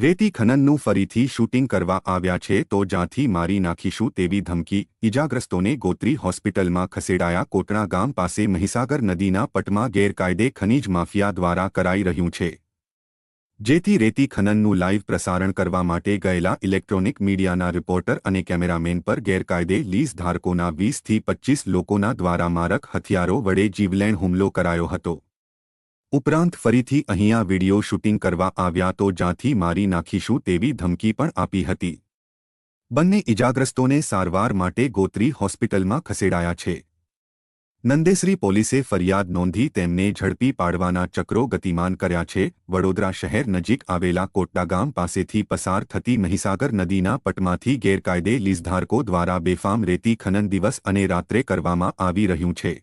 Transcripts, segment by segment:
રેતી ખનનનું ફરીથી શૂટિંગ કરવા આવ્યા છે તો જ્યાંથી મારી નાખીશું તેવી ધમકી. ઇજાગ્રસ્તોને ગોત્રી હોસ્પિટલમાં ખસેડાયા કોટણા ગામ પાસે મહીસાગર નદીના પટમાં ગેરકાયદે ખનીજ માફિયા દ્વારા કરાઈ રહ્યું છે. જેથી રેતી ખનનનું લાઇવ પ્રસારણ કરવા માટે ગયેલા ઇલેક્ટ્રોનિક મીડિયાના રિપોર્ટર અને કેમેરામેન પર ગેરકાયદે લીઝ ધારકોના વીસથી પચ્ચીસ લોકોના દ્વારા મારક હથિયારો વડે જીવલેણ હુમલો કરાયો હતો. ઉપરાંત ફરીથી અહીંયા વિડિયો શૂટિંગ કરવા આવ્યા તો જ્યાંથી મારી નાખીશું તેવી ધમકી પણ આપી હતી. બંને ઇજાગ્રસ્તોને સારવાર માટે ગોત્રી હોસ્પિટલમાં ખસેડાયા છે. નંદેસરી પોલીસે ફરિયાદ નોંધી તેમને ઝડપી પાડવાના ચક્રો ગતિમાન કર્યા છે. વડોદરા શહેર નજીક આવેલા કોટડા ગામ પાસેથી પસાર થતી મહીસાગર નદીના પટમાંથી ગેરકાયદે લીઝધારકો દ્વારા બેફામ રેતી ખનન દિવસ અને રાત્રે કરવામાં આવી રહ્યું છે.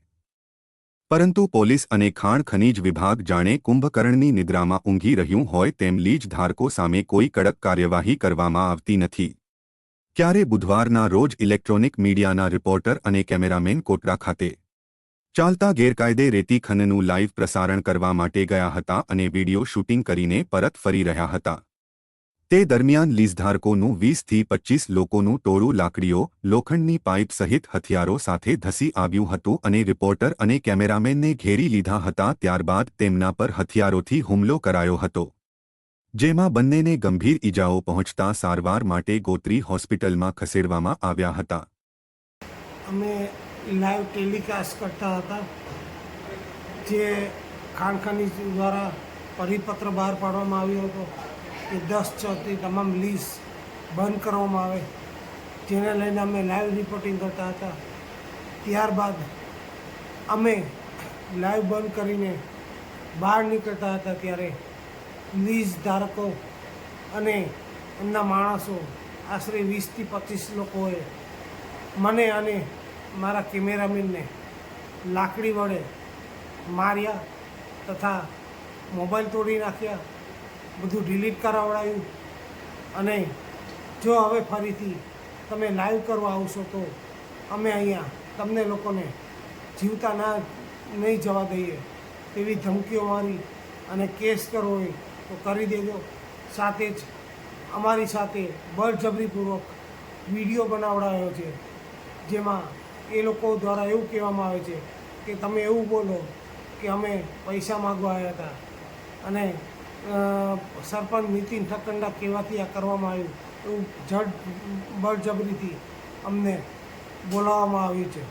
પરંતુ પોલીસ અને ખાણ ખનીજ વિભાગ જાણે કુંભકર્ણની નિદ્રામાં ઊંઘી રહ્યું હોય તેમ લીજ ધારકો સામે કોઈ કડક કાર્યવાહી કરવામાં આવતી નથી. ક્યારે બુધવારના રોજ ઇલેક્ટ્રોનિક મીડિયાના રિપોર્ટર અને કેમેરામેન કોટડા ખાતે ચાલતા ગેરકાયદે રેતી ખનનનું લાઇવ પ્રસારણ કરવા માટે ગયા હતા અને વિડિયો શૂટિંગ કરીને પરત ફરી રહ્યા હતા. તે દરમિયાન લીઝધારકોનું વીસથી પચ્ચીસ લોકોનું ટોળું લાકડીઓ, લોખંડની પાઇપ સહિત હથિયારો સાથે ધસી આવ્યું હતું અને રિપોર્ટર અને કેમેરામેનને ઘેરી લીધા હતા ત્યારબાદ તેમના પર હથિયારોથી હુમલો કરાયો હતો. જેમાં બંનેને ગંભીર ઇજાઓ પહોંચતા સારવાર માટે ગોત્રી હોસ્પિટલમાં ખસેડવામાં આવ્યા હતા. અમે લાઈવ ટેલિકાસ્ટ કરતા હતા, જે ખાણ દ્વારા પરિપત્ર બહાર પાડવામાં આવ્યો હતો. કે દસ છથી તમામ લીઝ બંધ કરવામાં આવે. જેને લઈને અમે લાઈવ રિપોર્ટિંગ કરતા હતા. ત્યારબાદ અમે લાઈવ બંધ કરીને બહાર નીકળતા હતા ત્યારે લીઝ ધારકો અને એમના માણસો, આશરે વીસથી પચીસ લોકોએ મને અને મારા કેમેરામેનને લાકડી વડે માર્યા તથા મોબાઈલ તોડી નાખ્યા. બધું ડિલીટ કરાવડાયું. અને જો હવે ફરીથી તમે લાઈવ કરવા આવશો તો અમે અહીંયા તમને લોકોને જીવતા ના, નહીં જવા દઈએ તેવી ધમકીઓ મારી અને કેસ કરવો હોય તો કરી દેજો. સાથે જ અમારી સાથે બળજબરીપૂર્વક વીડિયો બનાવડાયો છે, જેમાં એ લોકો દ્વારા એવું કહેવામાં આવે છે કે તમે એવું બોલો કે અમે પૈસા માગવા આવ્યા હતા. અને સરપંચ નીતિન ઠક્કંડા કહેવાથી આ કરવામાં આવ્યું. એવું જડ બળજબરીથી અમને બોલાવવામાં આવ્યું છે.